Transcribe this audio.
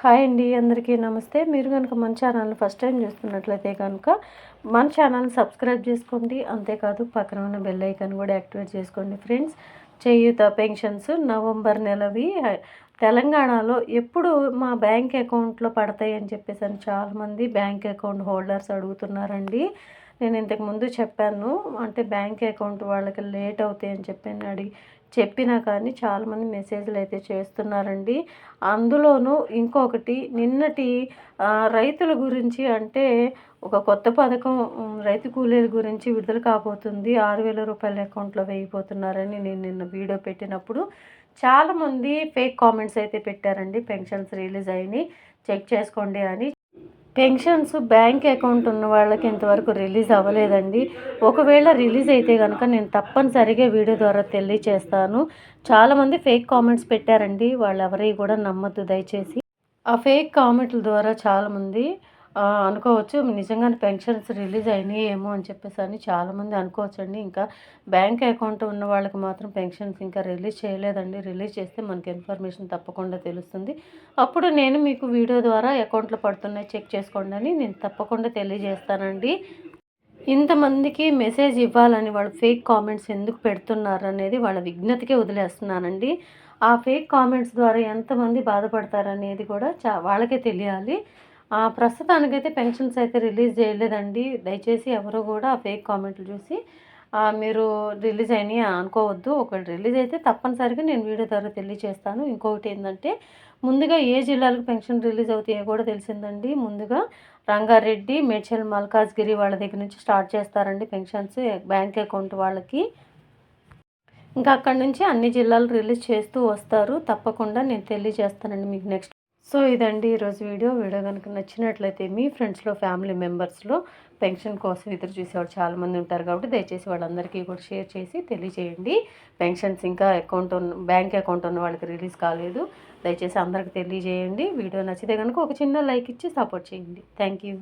Hi అండి అందరికీ నమస్తే. మీరు కనుక మన ఛానల్ని ఫస్ట్ టైం చూస్తున్నట్లయితే కనుక మన ఛానల్ని సబ్స్క్రైబ్ చేసుకోండి. అంతేకాదు పక్కన ఉన్న బెల్ ఐకాన్ కూడా యాక్టివేట్ చేసుకోండి ఫ్రెండ్స్. చేయూత పెన్షన్స్ నవంబర్ నెలవి. తెలంగాణలో ఎప్పుడు మా బ్యాంక్ అకౌంట్లో పడతాయి అని చెప్పేసి అని చాలామంది బ్యాంక్ అకౌంట్ హోల్డర్స్ అడుగుతున్నారండి. నేను ఇంతకు ముందు చెప్పాను అంటే బ్యాంక్ అకౌంట్ వాళ్ళకి లేట్ అవుతాయి అని చెప్పి అడిగి చెప్పినా కానీ చాలామంది మెసేజ్లు అయితే చేస్తున్నారండి. అందులోనూ ఇంకొకటి నిన్నటి రైతుల గురించి అంటే ఒక కొత్త పథకం రైతు కూలీల గురించి విడుదల కాబోతుంది. ఆరు వేల రూపాయల అకౌంట్లో వేయిపోతున్నారని నేను నిన్న వీడియో పెట్టినప్పుడు చాలామంది ఫేక్ కామెంట్స్ అయితే పెట్టారండి. పెన్షన్స్ రిలీజ్ అయినాయి. చెక్ చేసుకోండి అని పెన్షన్స్ బ్యాంక్ అకౌంట్ ఉన్న వాళ్ళకి ఇంతవరకు రిలీజ్ అవ్వలేదండి. ఒకవేళ రిలీజ్ అయితే కనుక నేను తప్పనిసరిగా వీడియో ద్వారా తెలియచేస్తాను. చాలామంది ఫేక్ కామెంట్స్ పెట్టారండి. వాళ్ళు ఎవరి కూడా నమ్మద్దు దయచేసి. ఆ ఫేక్ కామెంట్ల ద్వారా చాలామంది అనుకోవచ్చు. నిజంగానే పెన్షన్స్ రిలీజ్ అయినాయి ఏమో అని చెప్పేసి అని చాలామంది అనుకోవచ్చు అండి ఇంకా బ్యాంక్ అకౌంట్ ఉన్న వాళ్ళకి మాత్రం పెన్షన్స్ ఇంకా రిలీజ్ చేయలేదండి. రిలీజ్ చేస్తే మనకి ఇన్ఫర్మేషన్ తప్పకుండా తెలుస్తుంది. అప్పుడు నేను మీకు వీడియో ద్వారా అకౌంట్లో పడుతున్నాయి చెక్ చేసుకోండి అని నేను తప్పకుండా తెలియజేస్తానండి. ఇంతమందికి మెసేజ్ ఇవ్వాలని వాళ్ళు ఫేక్ కామెంట్స్ ఎందుకు పెడుతున్నారు అనేది వాళ్ళ విజ్ఞతకే వదిలేస్తున్నానండి. ఆ ఫేక్ కామెంట్స్ ద్వారా ఎంతమంది బాధపడతారనేది కూడా చా వాళ్ళకే తెలియాలి. ప్రస్తుతానికైతే పెన్షన్స్ అయితే రిలీజ్ చేయలేదండి. దయచేసి ఎవరు కూడా ఫేక్ కామెంట్లు చూసి మీరు రిలీజ్ అయినాయి అనుకోవద్దు. ఒకవేళ రిలీజ్ అయితే తప్పనిసరిగా నేను వీడియో ద్వారా తెలియజేస్తాను ఇంకొకటి ఏంటంటే ముందుగా ఏ జిల్లాలకు పెన్షన్ రిలీజ్ అవుతాయో కూడా తెలిసిందండి. ముందుగా రంగారెడ్డి మేడ్చల్ మల్కాజ్గిరి వాళ్ళ దగ్గర నుంచి స్టార్ట్ చేస్తారండి పెన్షన్స్ బ్యాంక్ అకౌంట్ వాళ్ళకి. ఇంకా అక్కడి నుంచి అన్ని జిల్లాలు రిలీజ్ చేస్తూ వస్తారు. తప్పకుండా నేను తెలియజేస్తానండి మీకు నెక్స్ట్ సో ఇదండి ఈరోజు వీడియో. వీడియో కనుక నచ్చినట్లయితే మీ ఫ్రెండ్స్లో ఫ్యామిలీ మెంబర్స్లో పెన్షన్ కోసం ఎదురు చూసేవాడు చాలామంది ఉంటారు కాబట్టి దయచేసి వాళ్ళందరికీ కూడా షేర్ చేసి తెలియజేయండి. పెన్షన్స్ ఇంకా అకౌంట్ ఉన్న బ్యాంక్ అకౌంట్ ఉన్న వాళ్ళకి రిలీజ్ కాలేదు. దయచేసి అందరికి తెలియజేయండి. వీడియో నచ్చితే కనుక ఒక చిన్న లైక్ ఇచ్చి సపోర్ట్ చేయండి. Thank you.